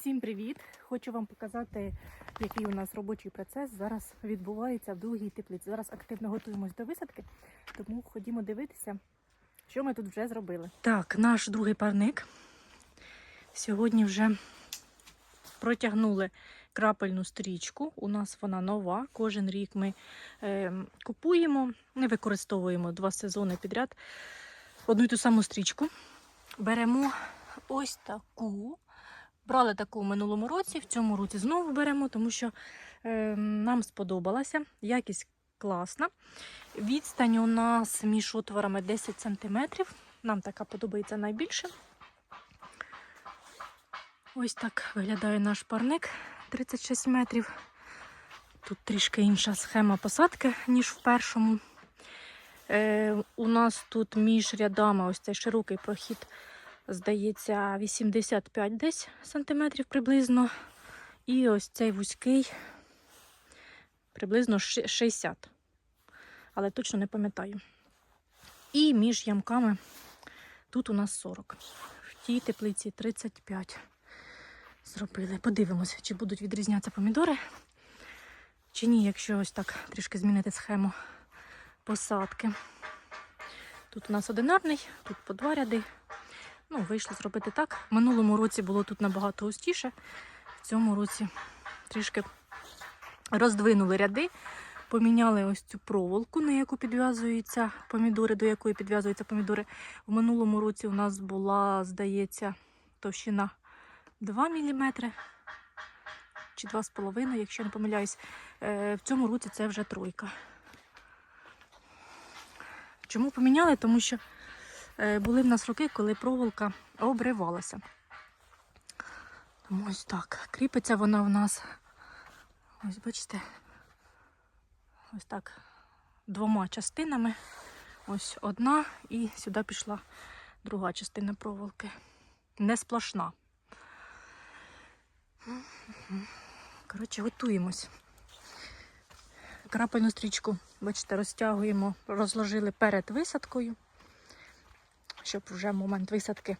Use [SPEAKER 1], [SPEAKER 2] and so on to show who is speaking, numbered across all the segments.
[SPEAKER 1] Всім привіт! Хочу вам показати, який у нас робочий процес зараз відбувається в другій теплиці. Зараз активно готуємось до висадки, тому ходімо дивитися, що ми тут вже зробили. Так, наш другий парник. Сьогодні вже протягнули крапельну стрічку. У нас вона нова. Кожен рік ми е, купуємо, не використовуємо два сезони підряд одну й ту саму стрічку. Беремо ось таку. Брали таку в минулому році, в цьому році знову беремо, тому що е, нам сподобалася. Якість класна. Відстань у нас між отворами 10 см. Нам така подобається найбільше. Ось так виглядає наш парник 36 метрів. Тут трішки інша схема посадки, ніж в першому. Е, у нас тут між рядами ось цей широкий прохід здається, 85 десь сантиметрів приблизно. І ось цей вузький приблизно 60. Але точно не пам'ятаю. І між ямками тут у нас 40. В тій теплиці 35 зробили. Подивимося, чи будуть відрізнятися помідори, чи ні, якщо ось так трішки змінити схему посадки. Тут у нас одинарний, тут по два ряди. Ну, вийшло зробити так. В минулому році було тут набагато густіше. В цьому році трішки роздвинули ряди, поміняли ось цю проволоку, на яку підв'язуються помідори, до якої підв'язуються помідори. В минулому році у нас була, здається, товщина 2 мм чи 2,5, якщо не помиляюсь. Е, В цьому році це вже тройка. Чому поміняли? Тому що були в нас роки, коли проволока обривалася. Тому ось так. Кріпиться вона в нас, ось бачите, ось так, двома частинами. Ось одна і сюди пішла друга частина проволоки. Не сплошна. Коротше, готуємось. Крапельну стрічку, бачите, розтягуємо, розложили перед висадкою щоб вже момент висадки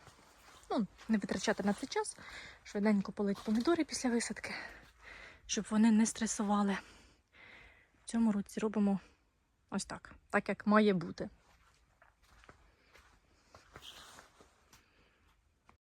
[SPEAKER 1] ну, не витрачати на цей час, швиденько полить помідори після висадки, щоб вони не стресували. В цьому році робимо ось так, так як має бути.